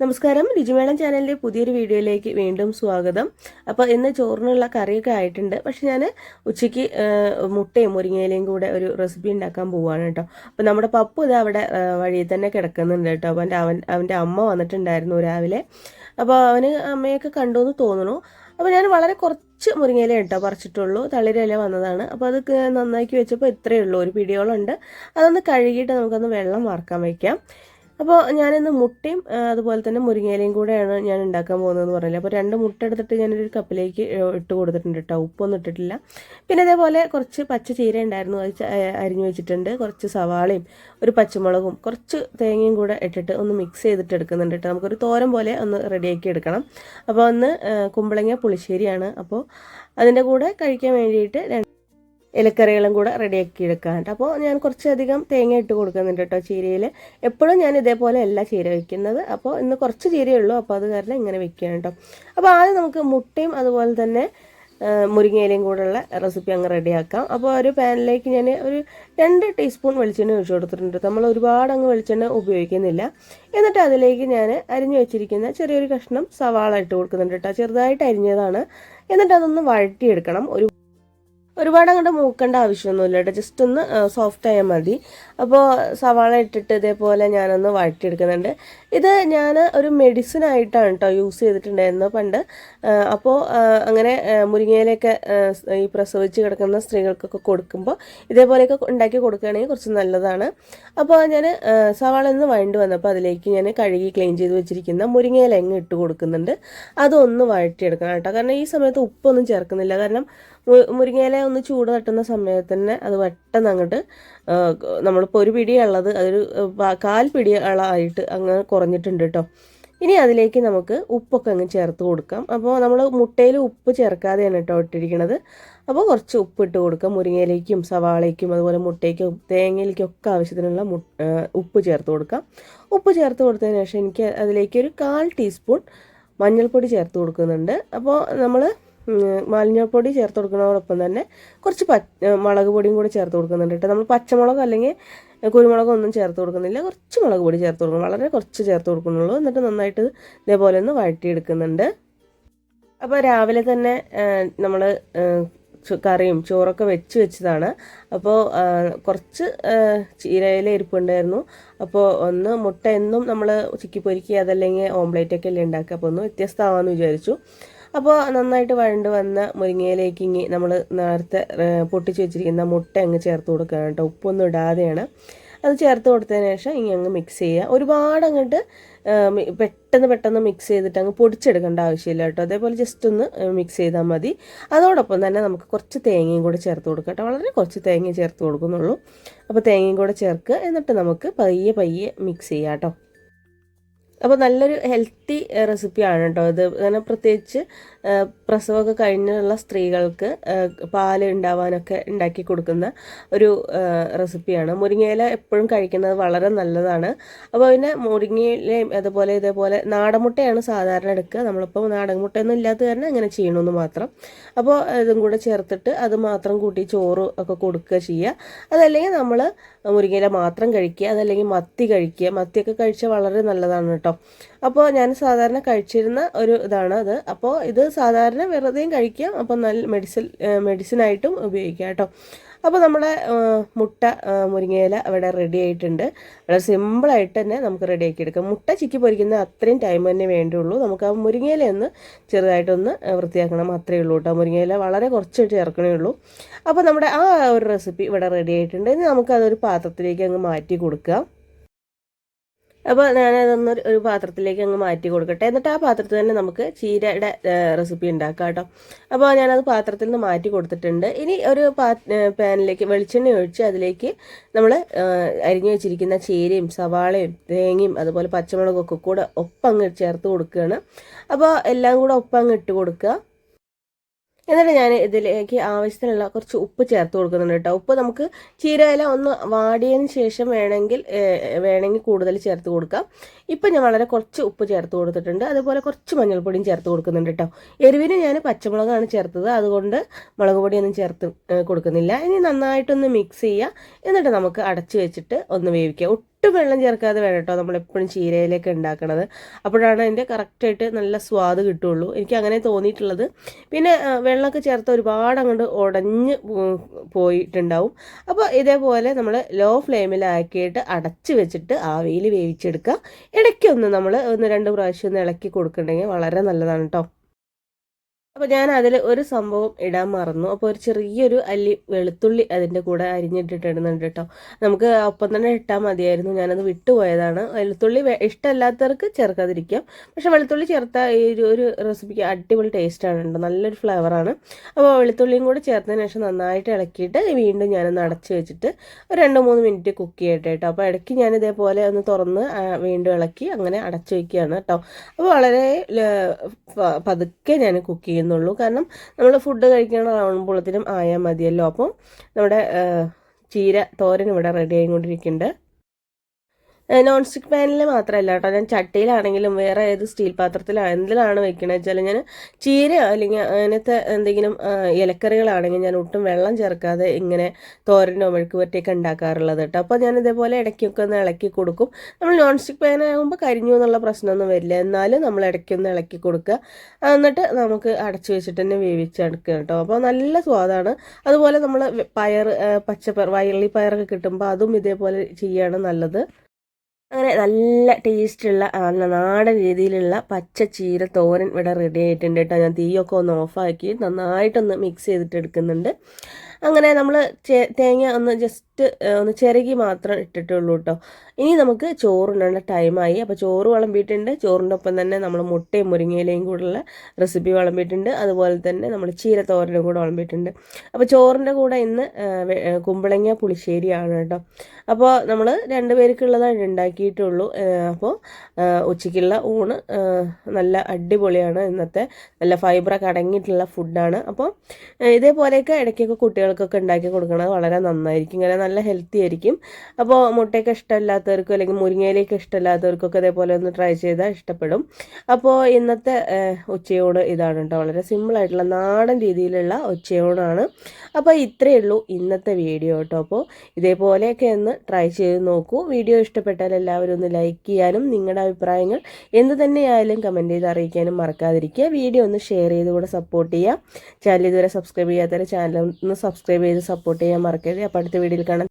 നമസ്കാരം. രുചിമേളം ചാനലിന്റെ പുതിയൊരു വീഡിയോയിലേക്ക് വീണ്ടും സ്വാഗതം. അപ്പോൾ ഇന്ന് ചോറിനുള്ള കറിയൊക്കെ ആയിട്ടുണ്ട്. പക്ഷെ ഞാൻ ഉച്ചയ്ക്ക് മുട്ടയും മുരിങ്ങയിലയും കൂടെ ഒരു റെസിപ്പി ഉണ്ടാക്കാൻ പോവുകയാണ് കേട്ടോ. അപ്പോൾ നമ്മുടെ പപ്പു ഇത് അവിടെ വഴിയിൽ തന്നെ കിടക്കുന്നുണ്ട് കേട്ടോ. അപ്പോൾ അവൻ അവന്റെ അമ്മ വന്നിട്ടുണ്ടായിരുന്നു രാവിലെ. അപ്പോൾ അവന് അമ്മയൊക്കെ കണ്ടു എന്ന് തോന്നുന്നു. അപ്പോൾ ഞാൻ വളരെ കുറച്ച് മുരിങ്ങയില കേട്ടോ പറിച്ചിട്ടുള്ളൂ. തളിരില വന്നതാണ്. അപ്പോൾ അത് നന്നാക്കി വെച്ചപ്പോൾ ഇത്രയേ ഉള്ളൂ. ഒരു പിടിയോളം ഉണ്ട്. അതൊന്ന് കഴുകിയിട്ട് നമുക്കൊന്ന് വെള്ളം വാർക്കാൻ വയ്ക്കാം അപ്പോൾ ഞാനിന്ന് മുട്ടയും അതുപോലെ തന്നെ മുരിങ്ങയിലയും കൂടെയാണ് ഞാൻ ഉണ്ടാക്കാൻ പോകുന്നതെന്ന് പറഞ്ഞില്ല. അപ്പോൾ രണ്ട് മുട്ട എടുത്തിട്ട് ഞാനൊരു കപ്പിലേക്ക് ഇട്ട് കൊടുത്തിട്ടുണ്ട് കേട്ടോ. ഉപ്പൊന്നും ഇട്ടിട്ടില്ല. പിന്നെ അതേപോലെ കുറച്ച് പച്ച ചീര ഉണ്ടായിരുന്നു. അത് അരിഞ്ഞു വെച്ചിട്ടുണ്ട്. കുറച്ച് സവാളയും ഒരു പച്ചമുളകും കുറച്ച് തേങ്ങയും കൂടെ ഇട്ടിട്ട് ഒന്ന് മിക്സ് ചെയ്തിട്ട് എടുക്കുന്നുണ്ട് കേട്ടോ. നമുക്കൊരു തോരൻ പോലെ ഒന്ന് റെഡിയാക്കി എടുക്കണം. അപ്പോൾ ഒന്ന് കുമ്പളങ്ങ പുളിശ്ശേരിയാണ്. അപ്പോൾ അതിന്റെ കൂടെ കഴിക്കാൻ വേണ്ടിയിട്ട് ഇലക്കറികളും കൂടെ റെഡിയാക്കി എടുക്കാറുണ്ട് അപ്പോൾ ഞാൻ കുറച്ചധികം തേങ്ങ ഇട്ട് കൊടുക്കുന്നുണ്ട് കേട്ടോ ചീരയിൽ എപ്പോഴും ഞാൻ ഇതേപോലെ അല്ല ചീര വയ്ക്കുന്നത് അപ്പോൾ ഇന്ന് കുറച്ച് ചീരയേ ഉള്ളൂ. അപ്പോൾ അത് കാരണം ഇങ്ങനെ വെക്കുകയാണ് കേട്ടോ. അപ്പോൾ ആദ്യം നമുക്ക് മുട്ടയും അതുപോലെ തന്നെ മുരിങ്ങയിലയും കൂടെയുള്ള റെസിപ്പി അങ്ങ് റെഡിയാക്കാം. അപ്പോൾ ഒരു പാനിലേക്ക് ഞാൻ ഒരു രണ്ട് ടീസ്പൂൺ വെളിച്ചെണ്ണ ഒഴിച്ചു കൊടുത്തിട്ടുണ്ട് നമ്മൾ ഒരുപാട് അങ്ങ് വെളിച്ചെണ്ണ ഉപയോഗിക്കുന്നില്ല. എന്നിട്ട് അതിലേക്ക് ഞാൻ അരിഞ്ഞു വെച്ചിരിക്കുന്ന ചെറിയൊരു കഷ്ണം സവാള ഇട്ട് കൊടുക്കുന്നുണ്ട് കേട്ടോ. ചെറുതായിട്ട് അരിഞ്ഞതാണ്. എന്നിട്ട് അതൊന്ന് വഴറ്റിയെടുക്കണം. ഒരു ഒരുപാട് അങ്ങോട്ട് മൂക്കേണ്ട ആവശ്യമൊന്നുമില്ല കേട്ടോ. ജസ്റ്റ് ഒന്ന് സോഫ്റ്റ് ആയാൽ മതി. അപ്പോൾ സവാള ഇട്ടിട്ട് ഇതേപോലെ ഞാനൊന്ന് വഴറ്റിയെടുക്കുന്നുണ്ട്. ഇത് ഞാൻ ഒരു മെഡിസിൻ ആയിട്ടാണ് കേട്ടോ യൂസ് ചെയ്തിട്ടുണ്ടായിരുന്നത് പണ്ട്. അപ്പോൾ അങ്ങനെ മുരിങ്ങയിലൊക്കെ ഈ പ്രസവിച്ച് കിടക്കുന്ന സ്ത്രീകൾക്കൊക്കെ കൊടുക്കുമ്പോൾ ഇതേപോലെയൊക്കെ ഉണ്ടാക്കി കൊടുക്കുകയാണെങ്കിൽ കുറച്ച് നല്ലതാണ്. അപ്പോൾ ഞാൻ സവാള ഒന്ന് വഴണ്ട് വന്നപ്പോൾ അതിലേക്ക് ഞാൻ കഴുകി ക്ലീൻ ചെയ്ത് വെച്ചിരിക്കുന്ന മുരിങ്ങയില എങ്ങ് ഇട്ട് കൊടുക്കുന്നുണ്ട്. അതൊന്ന് വഴറ്റിയെടുക്കണം കേട്ടോ. കാരണം ഈ സമയത്ത് ഉപ്പൊന്നും ചേർക്കുന്നില്ല. കാരണം മുരിങ്ങയില ഒന്ന് ചൂട് തട്ടുന്ന സമയത്ത് തന്നെ അത് പെട്ടെന്ന് അങ്ങോട്ട് നമ്മളിപ്പോൾ ഒരു പിടിയുള്ളത് അതൊരു കാൽ പാ- ആയിട്ട് പിടികളായിട്ട് അങ്ങ് കുറഞ്ഞിട്ടുണ്ട് കേട്ടോ ഇനി അതിലേക്ക് നമുക്ക് ഉപ്പൊക്കെ അങ്ങ് ചേർത്ത് കൊടുക്കാം. അപ്പോൾ നമ്മൾ മുട്ടയിൽ ഉപ്പ് ചേർക്കാതെയാണ് കേട്ടോ ഇട്ടിരിക്കുന്നത് അപ്പോൾ കുറച്ച് ഉപ്പ് ഇട്ട് കൊടുക്കാം. മുരിങ്ങയിലേക്കും സവാളയ്ക്കും അതുപോലെ മുട്ടയ്ക്കും തേങ്ങയിലേക്കും ഒക്കെ ആവശ്യത്തിനുള്ള ഉപ്പ് ചേർത്ത് കൊടുക്കാം. ഉപ്പ് ചേർത്ത് കൊടുത്തതിന് ശേഷം എനിക്ക് അതിലേക്ക് ഒരു കാൽ ടീസ്പൂൺ മഞ്ഞൾപ്പൊടി ചേർത്ത് കൊടുക്കുന്നുണ്ട്. അപ്പോൾ നമ്മൾ മഞ്ഞൾപ്പൊടി ചേർത്ത് കൊടുക്കുന്നതോടൊപ്പം തന്നെ കുറച്ച് പ മുളക് പൊടിയും കൂടി ചേർത്ത് കൊടുക്കുന്നുണ്ട് കേട്ടോ. നമ്മൾ പച്ചമുളകോ അല്ലെങ്കിൽ കുരുമുളകോ ഒന്നും ചേർത്ത് കൊടുക്കുന്നില്ല. കുറച്ച് മുളക് പൊടി ചേർത്ത് കൊടുക്കും. വളരെ കുറച്ച് ചേർത്ത് കൊടുക്കുന്നുള്ളൂ. എന്നിട്ട് നന്നായിട്ട് ഇതേപോലെ ഒന്ന് വഴറ്റിയെടുക്കുന്നുണ്ട്. അപ്പോൾ രാവിലെ തന്നെ നമ്മൾ കറിയും ചോറൊക്കെ വെച്ച് വെച്ചതാണ്. അപ്പോൾ കുറച്ച് ചീരയില ഇരിപ്പുണ്ടായിരുന്നു അപ്പോൾ ഒന്ന് മുട്ട എന്നും നമ്മൾ ചിക്കി അതല്ലെങ്കിൽ ഓംലേറ്റ് ഒക്കെ അല്ലേ ഉണ്ടാക്കുക. അപ്പോൾ ഒന്ന് വ്യത്യസ്തമാകാമെന്ന് വിചാരിച്ചു. അപ്പോൾ നന്നായിട്ട് വഴണ്ട് വന്ന മുരിങ്ങയിലേക്ക് ഇങ്ങി നമ്മൾ നേരത്തെ പൊട്ടിച്ച് വെച്ചിരിക്കുന്ന മുട്ട അങ്ങ് ചേർത്ത് കൊടുക്കുകയാണ് കേട്ടോ. ഉപ്പൊന്നും ഇടാതെയാണ്. അത് ചേർത്ത് കൊടുത്തതിന് ശേഷം ഇനി അങ്ങ് മിക്സ് ചെയ്യുക. ഒരുപാട് അങ്ങോട്ട് പെട്ടെന്ന് പെട്ടെന്ന് മിക്സ് ചെയ്തിട്ട് അങ്ങ് പൊടിച്ചെടുക്കേണ്ട ആവശ്യമില്ല കേട്ടോ. അതേപോലെ ജസ്റ്റ് ഒന്ന് മിക്സ് ചെയ്താൽ മതി. അതോടൊപ്പം തന്നെ നമുക്ക് കുറച്ച് തേങ്ങയും കൂടെ ചേർത്ത് കൊടുക്കാം കേട്ടോ. വളരെ കുറച്ച് തേങ്ങ ചേർത്ത് കൊടുക്കുന്നുള്ളൂ. അപ്പോൾ തേങ്ങയും കൂടെ ചേർക്കുക. എന്നിട്ട് നമുക്ക് പയ്യെ പയ്യെ മിക്സ് ചെയ്യാം കേട്ടോ. അപ്പോൾ നല്ലൊരു ഹെൽത്തി റെസിപ്പിയാണ് കേട്ടോ ഇത്. അങ്ങനെ പ്രത്യേകിച്ച് പ്രസവമൊക്കെ കഴിഞ്ഞുള്ള സ്ത്രീകൾക്ക് പാൽ ഉണ്ടാവാനൊക്കെ ഉണ്ടാക്കി കൊടുക്കുന്ന ഒരു റെസിപ്പിയാണ്. മുരിങ്ങയില എപ്പോഴും കഴിക്കുന്നത് വളരെ നല്ലതാണ്. അപ്പോൾ പിന്നെ മുരിങ്ങയിലയും അതുപോലെ ഇതേപോലെ നാടൻമുട്ടയാണ് സാധാരണ എടുക്കുക. നമ്മളിപ്പോൾ നാടൻമുട്ടയൊന്നും ഇല്ലാത്ത കാരണം അങ്ങനെ ചെയ്യണമെന്ന് മാത്രം. അപ്പോൾ ഇതും കൂടെ ചേർത്തിട്ട് അത് മാത്രം കൂട്ടി ചോറ് ഒക്കെ കൊടുക്കുക ചെയ്യുക. അതല്ലെങ്കിൽ നമ്മൾ മുരിങ്ങയില മാത്രം കഴിക്കുക അതല്ലെങ്കിൽ മത്തി കഴിക്കുക. മത്തിയൊക്കെ കഴിച്ചാൽ വളരെ നല്ലതാണ് കേട്ടോ. അപ്പോൾ ഞാൻ സാധാരണ കഴിച്ചിരുന്ന ഒരു ഇതാണ് അത്. അപ്പോൾ ഇത് സാധാരണ വെറുതെയും കഴിക്കാം. അപ്പം നല്ല മെഡിസിൻ മെഡിസിനായിട്ടും ഉപയോഗിക്കാം കേട്ടോ. അപ്പോൾ നമ്മുടെ മുട്ട മുരിങ്ങയില അവിടെ റെഡി ആയിട്ടുണ്ട്. വളരെ സിമ്പിളായിട്ട് തന്നെ നമുക്ക് റെഡി ആക്കി എടുക്കാം. മുട്ട ചിക്കി പൊരിക്കുന്ന അത്രയും ടൈം തന്നെ വേണ്ടുള്ളൂ. നമുക്ക് ആ മുരിങ്ങയില ഒന്ന് ചെറുതായിട്ടൊന്ന് വൃത്തിയാക്കണം. അത്രയേ ഉള്ളൂ കേട്ടോ. മുരിങ്ങയില വളരെ കുറച്ച് ചേർക്കണേ ഉള്ളൂ. അപ്പോൾ നമ്മുടെ ആ ഒരു റെസിപ്പി ഇവിടെ റെഡി ആയിട്ടുണ്ട്. ഇനി നമുക്കതൊരു പാത്രത്തിലേക്ക് അങ്ങ് മാറ്റി കൊടുക്കാം. അപ്പോൾ ഞാനതൊന്ന് ഒരു- പാത്രത്തിലേക്ക് അങ്ങ് മാറ്റി കൊടുക്കട്ടെ. എന്നിട്ട് ആ പാത്രത്തിൽ തന്നെ നമുക്ക് ചീരയുടെ റെസിപ്പി ഉണ്ടാക്കാം കേട്ടോ. അപ്പോൾ ഞാനത് പാത്രത്തിൽ നിന്ന് മാറ്റി കൊടുത്തിട്ടുണ്ട്. ഇനി ഒരു പാ പാനിലേക്ക് വെളിച്ചെണ്ണ ഒഴിച്ച് അതിലേക്ക് നമ്മൾ അരിഞ്ഞു വെച്ചിരിക്കുന്ന ചീരയും സവാളയും തേങ്ങയും അതുപോലെ പച്ചമുളകൊക്കെ കൂടെ കൂടെ ഒപ്പങ്ങ് ചേർത്ത് കൊടുക്കുകയാണ്. അപ്പോൾ എല്ലാം കൂടെ ഒപ്പങ്ങ് ഇട്ട് കൊടുക്കുക. എന്നിട്ട് ഞാൻ ഇതിലേക്ക് ആവശ്യത്തിനുള്ള കുറച്ച് ഉപ്പ് ചേർത്ത് കൊടുക്കുന്നുണ്ട് കേട്ടോ. ഉപ്പ് നമുക്ക് ചീരയില ഒന്ന് വാടിയതിന് ശേഷം വേണമെങ്കിൽ വേണമെങ്കിൽ കൂടുതൽ ചേർത്ത് കൊടുക്കാം. ഇപ്പം ഞാൻ വളരെ കുറച്ച് ഉപ്പ് ചേർത്ത് കൊടുത്തിട്ടുണ്ട്. അതുപോലെ കുറച്ച് മഞ്ഞൾപ്പൊടിയും ചേർത്ത് കൊടുക്കുന്നുണ്ട് കേട്ടോ എരിവിന് ഞാൻ പച്ചമുളകാണ് ചേർത്തത്. അതുകൊണ്ട് മുളക് പൊടിയൊന്നും ചേർത്ത് കൊടുക്കുന്നില്ല. ഇനി നന്നായിട്ടൊന്ന് മിക്സ് ചെയ്യുക എന്നിട്ട് നമുക്ക് അടച്ച് വെച്ചിട്ട് ഒന്ന് വേവിക്കുക ഒട്ടും വെള്ളം ചേർക്കാതെ വേണം കേട്ടോ നമ്മളെപ്പോഴും ചീരയിലേക്ക് ഉണ്ടാക്കണത്. അപ്പോഴാണ് അതിന്റെ കറക്റ്റായിട്ട് നല്ല സ്വാദ് കിട്ടുള്ളൂ. എനിക്ക് അങ്ങനെ തോന്നിയിട്ടുള്ളത്. പിന്നെ വെള്ളമൊക്കെ ചേർത്ത് ഒരുപാട് അങ്ങോട്ട് ഉടഞ്ഞ് പോയിട്ടുണ്ടാവും. അപ്പോൾ ഇതേപോലെ നമ്മൾ ലോ ഫ്ലെയിമിലാക്കിയിട്ട് അടച്ച് വെച്ചിട്ട് ആവിയിൽ വേവിച്ചെടുക്കുക. ഇടയ്ക്കൊന്ന് നമ്മൾ ഒന്ന് രണ്ട് പ്രാവശ്യം ഒന്ന് ഇളക്കി കൊടുക്കണമെങ്കിൽ വളരെ നല്ലതാണ് കേട്ടോ അപ്പോൾ ഞാൻ അതിൽ ഒരു സംഭവം ഇടാൻ മറന്നു. അപ്പോൾ ഒരു ചെറിയൊരു അല്ലി വെളുത്തുള്ളി അതിന്റെ കൂടെ അരിഞ്ഞിട്ടിട്ടിടുന്നുണ്ട് കേട്ടോ. നമുക്ക് ഒപ്പം തന്നെ ഇട്ടാൽ മതിയായിരുന്നു. ഞാനത് വിട്ടുപോയതാണ്. വെളുത്തുള്ളി ഇഷ്ടമല്ലാത്തവർക്ക് ചേർക്കാതിരിക്കാം. പക്ഷേ വെളുത്തുള്ളി ചേർത്ത ഈ ഒരു ഒരു റെസിപ്പിക്ക് അടിപൊളി ടേസ്റ്റാണ് കേട്ടോ. നല്ലൊരു ഫ്ലേവറാണ് അപ്പോൾ വെളുത്തുള്ളിയും കൂടെ ചേർത്തതിന് ശേഷം നന്നായിട്ട് ഇളക്കിയിട്ട് വീണ്ടും ഞാനൊന്ന് അടച്ച് വെച്ചിട്ട് ഒരു രണ്ട് മൂന്ന് മിനിറ്റ് കുക്ക് ചെയ്യട്ടെ കേട്ടോ. അപ്പോൾ ഇടയ്ക്ക് ഞാൻ ഇതേപോലെ ഒന്ന് തുറന്ന് വീണ്ടും ഇളക്കി അങ്ങനെ അടച്ചു വയ്ക്കുകയാണ് കേട്ടോ. അപ്പോൾ വളരെ പതുക്കെ ഞാൻ കുക്ക് ചെയ്യുന്നു. ചെയ്യുന്നുള്ളൂ കാരണം നമ്മൾ ഫുഡ് കഴിക്കണ ആയാൽ മതിയല്ലോ. അപ്പോൾ നമ്മുടെ ചീര തോരൻ ഇവിടെ റെഡി ആയിക്കൊണ്ടിരിക്കുന്നുണ്ട്. നോൺ സ്റ്റിക്ക് പാനിൽ മാത്രമല്ല കേട്ടോ ഞാൻ ചട്ടിയിലാണെങ്കിലും വേറെ ഏത് സ്റ്റീൽ പാത്രത്തിലോ എന്തിലാണ് വെക്കണത് വെച്ചാൽ ഞാൻ ചീര അല്ലെങ്കിൽ അങ്ങനത്തെ എന്തെങ്കിലും ഇലക്കറികളാണെങ്കിൽ ഞാൻ ഒട്ടും വെള്ളം ചേർക്കാതെ ഇങ്ങനെ തോരനോ മെഴുക്ക് പറ്റിയൊക്കെ ഉണ്ടാക്കാറുള്ളത് കേട്ടോ അപ്പോൾ ഞാൻ ഇതേപോലെ ഇടയ്ക്കൊക്കെ ഒന്ന് ഇളക്കി കൊടുക്കും. നമ്മൾ നോൺ സ്റ്റിക്ക് പാൻ ആകുമ്പോൾ കരിഞ്ഞു എന്നുള്ള പ്രശ്നമൊന്നും വരില്ല. എന്നാലും നമ്മൾ ഇടയ്ക്കൊന്ന് ഇളക്കി കൊടുക്കുക. എന്നിട്ട് നമുക്ക് അടച്ചു വെച്ചിട്ട് തന്നെ വേവിച്ചെടുക്കുക കേട്ടോ അപ്പോൾ നല്ല സ്വാദാണ്. അതുപോലെ നമ്മൾ പയർ പച്ചപ്പയർ വയള്ളി പയറൊക്കെ കിട്ടുമ്പോൾ അതും ഇതേപോലെ ചെയ്യുകയാണ് നല്ലത്. അങ്ങനെ നല്ല ടേസ്റ്റുള്ള നാടൻ രീതിയിലുള്ള പച്ച ചീര തോരൻ ഇവിടെ റെഡി ആയിട്ടുണ്ട് കേട്ടോ. ഞാൻ തീയൊക്കെ ഒന്ന് ഓഫാക്കി നന്നായിട്ടൊന്ന് മിക്സ് ചെയ്തിട്ട് എടുക്കുന്നുണ്ട് അങ്ങനെ നമ്മൾ തേങ്ങ ഒന്ന് ജസ്റ്റ് ഒന്ന് ചിരകി മാത്രം ഇട്ടിട്ടുള്ളൂ കേട്ടോ ഇനി നമുക്ക് ചോറിനുള്ള ടൈമായി അപ്പോൾ ചോറ് വിളമ്പിയിട്ടുണ്ട്. ചോറിന്റെ ഒപ്പം തന്നെ നമ്മൾ മുട്ടയും മുരിങ്ങയിലയും കൂടെയുള്ള റെസിപ്പി വിളമ്പിയിട്ടുണ്ട്. അതുപോലെ തന്നെ നമ്മൾ ചീരത്തോരനും കൂടെ വിളമ്പിയിട്ടുണ്ട്. അപ്പോൾ ചോറിന്റെ കൂടെ ഇന്ന് കുമ്പളങ്ങ പുളിശ്ശേരിയാണ് കേട്ടോ അപ്പോൾ നമ്മൾ രണ്ട് പേർക്കുള്ളതാണ് ഉണ്ടാക്കിയിട്ടുള്ളൂ. അപ്പോൾ ഉച്ചയ്ക്കുള്ള ഊണ് നല്ല അടിപൊളിയാണ്. ഇന്നത്തെ നല്ല ഫൈബറൊക്കെ അടങ്ങിയിട്ടുള്ള ഫുഡാണ് അപ്പോൾ ഇതേപോലെയൊക്കെ ഇടയ്ക്കൊക്കെ കുട്ടികൾക്കൊക്കെ ഉണ്ടാക്കി കൊടുക്കുന്നത് വളരെ നന്നായിരിക്കും. ഇങ്ങനെ നല്ല ഹെൽത്തി ആയിരിക്കും. അപ്പോൾ മുട്ടയൊക്കെ ഇഷ്ടമില്ലാത്തവർക്കും അല്ലെങ്കിൽ മുരിങ്ങയിലേക്ക് ഇഷ്ടമില്ലാത്തവർക്കൊക്കെ അതേപോലെ ഒന്ന് ട്രൈ ചെയ്താൽ ഇഷ്ടപ്പെടും. അപ്പോൾ ഇന്നത്തെ ഉച്ചയൂണ് ഇതാണ് കേട്ടോ. വളരെ സിമ്പിളായിട്ടുള്ള നാടൻ രീതിയിലുള്ള ഉച്ചയോടാണ്. അപ്പോൾ ഇത്രയേ ഉള്ളൂ ഇന്നത്തെ വീഡിയോ കേട്ടോ. അപ്പോൾ ഇതേപോലെയൊക്കെ ഒന്ന് ട്രൈ ചെയ്ത് നോക്കൂ. വീഡിയോ ഇഷ്ടപ്പെട്ടാൽ എല്ലാവരും ഒന്ന് ലൈക്ക് ചെയ്യാനും നിങ്ങളുടെ അഭിപ്രായങ്ങൾ എന്ത് തന്നെയായാലും കമന്റ് ചെയ്ത് അറിയിക്കാനും മറക്കാതിരിക്കുക. വീഡിയോ ഒന്ന് ഷെയർ ചെയ്ത് കൂടെ സപ്പോർട്ട് ചെയ്യുക. ചാനൽ ഇതുവരെ സബ്സ്ക്രൈബ് ചെയ്യാത്തവരെ ചാനൽ ഒന്ന് സബ്സ്ക്രൈബ് ചെയ്ത് സപ്പോർട്ട് ചെയ്യാൻ മറക്കരുത്. അപ്പോൾ അടുത്ത വീഡിയോയിൽ കാണാം.